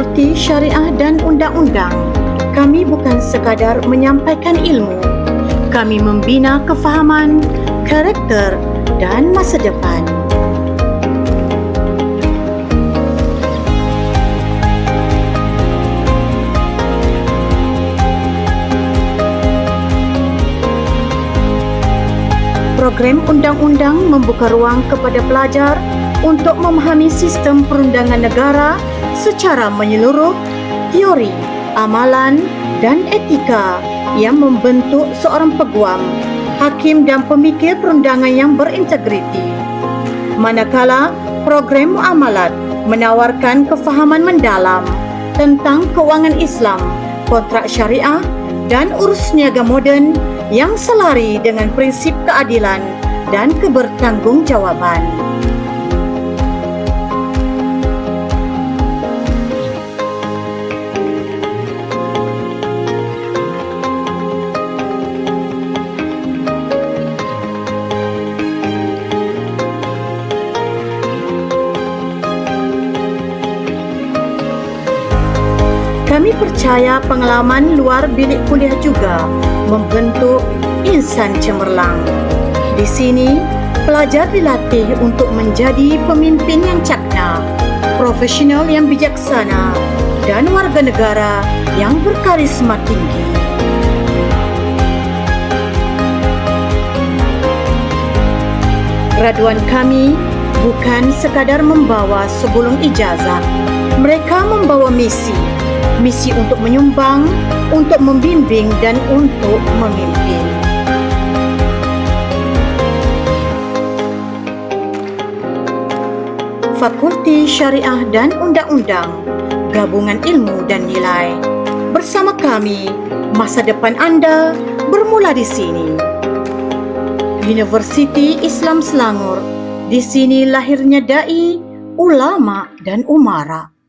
Fakulti Syariah dan Undang-Undang, kami bukan sekadar menyampaikan ilmu. Kami membina kefahaman, karakter dan masa depan. Program undang-undang membuka ruang kepada pelajar untuk memahami sistem perundangan negara secara menyeluruh, teori, amalan dan etika yang membentuk seorang peguam, hakim dan pemikir perundangan yang berintegriti. Manakala program muamalat menawarkan kefahaman mendalam tentang keuangan Islam, kontrak syariah dan urus niaga moden yang selari dengan prinsip keadilan dan kebertanggungjawaban. Kami percaya pengalaman luar bilik kuliah juga membentuk insan cemerlang. Di sini, pelajar dilatih untuk menjadi pemimpin yang cakna, profesional yang bijaksana, dan warga negara yang berkarisma tinggi. Graduan kami bukan sekadar membawa sebelum ijazah. Mereka membawa misi misi untuk menyumbang, untuk membimbing dan untuk memimpin. Fakulti Syariah dan Undang-Undang, Gabungan Ilmu dan Nilai. Bersama kami, masa depan anda bermula di sini. Universiti Islam Selangor, di sini lahirnya dai, ulama dan umara.